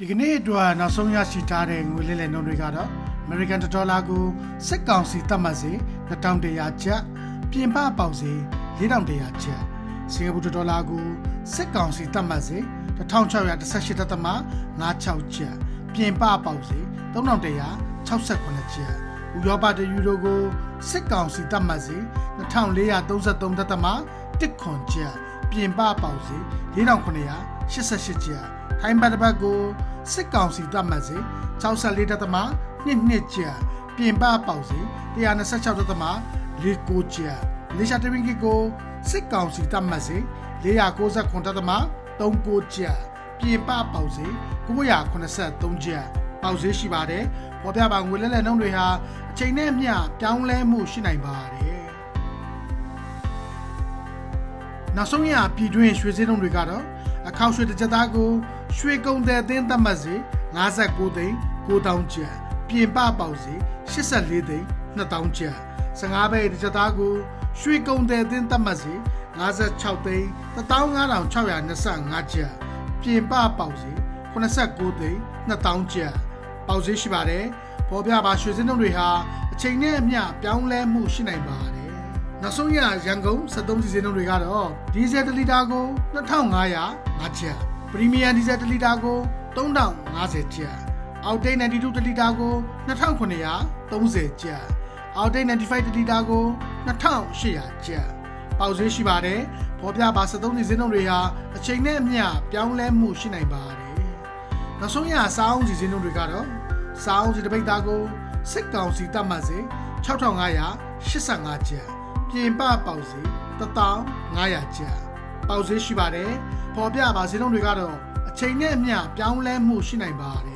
ဒီကနေ့အတွက်နောက်ဆုံးရရှိထားတဲ့ငွေလဲလှယ်နှုန်းတွေကတော့ American ဒေါ်လာကိုစစ်ကောင်စီသတ်မှတ်စေ2100ကျပ်ပြင်ပပေါက်စေ4100ကျပ်စင်ကာပူဒေါ်လာကိုစစ်ကောင်စီသတ်မှတ်စေ1618.56ကျပ်ပြင်ပပေါက်စေ3168ကျပ်ဥရောပတယူရိုကိုစစ်ကောင်စီသတ်မှတ်စေ2433.1ခွန်ကျပ်ပြင်ပပေါက်စေ4988ကျပ် ထိုင်းဘတ်တစ်ပတ်ကိုစစ်ကောင်စီသတ်မှတ်စေ64.2နှစ်ကျပ်ပြင်ပပေါက်စေ126.49ကျပ်လေရှာတရင်ကီကိုစစ်ကောင်စီသတ်မှတ်စေ499.39ကျပ်ပြင်ပပေါက်စေ983ကျပ်ပေါက်စေရှိပါတယ်ပေါ်ပြပါငွေလဲလဲနှုန်းတွေဟာအချိန်နဲ့အမျှပြောင်းလဲမှုရှိနိုင်ပါတယ်နောက်ဆုံးရပြည်တွင်းရွှေစည်းနှုန်းတွေကတော့ အခောက်ရွှေတစ်ကြက်သားကိုရွှေကုံတဲ့အသင်းသတ်မှတ်စေ59သိန်း9000ကျပ်ပြင်ပပေါက်စေ84သိန်း2000ကျပ်15ဘဲတစ်ကြက်သားကိုရွှေကုံတဲ့အသင်းသတ်မှတ်စေ56သိန်း15625ကျပ်ပြင်ပပေါက်စေ89သိန်း2000ကျပ်ပေါက်စေရှိပါတယ်ပေါ်ပြပါရွှေစင်းနှုန်းတွေဟာအချိန်နဲ့အမျှပြောင်းလဲမှုရှိနိုင်ပါတယ် နောက်ဆုံးရရန်ကုန်73စီစင်းနှုန်းတွေကတော့ဒီဇယ်1လီတာကို2500ကျပ်ပရီမီယံဒီဇယ်1လီတာကို3050ကျပ်အောက်တိတ်92တလီတာကို2930ကျပ်အောက်တိတ်95တလီတာကို2800ကျပ်ပေါက်ဈေးရှိပါတယ်ပေါ်ပြပါ73စီစင်းနှုန်းတွေဟာအချိန်နဲ့အမျှပြောင်းလဲမှုရှိနိုင်ပါတယ်နောက်ဆုံးရစားအောင်စီစင်းနှုန်းတွေကတော့စားအောင်စီတစ်ပိတ်သားကိုစစ်ကောင်စီတတ်မှတ်စေ6585ကျပ် ပြင်ပပေါက်စီ1500ကျပ်ပေါက်ဈေးရှိပါတယ်ပေါ်ပြပါစင်းနှုန်းတွေကတော့အချိန်နဲ့အမျှပြောင်းလဲမှုရှိနိုင်ပါတယ်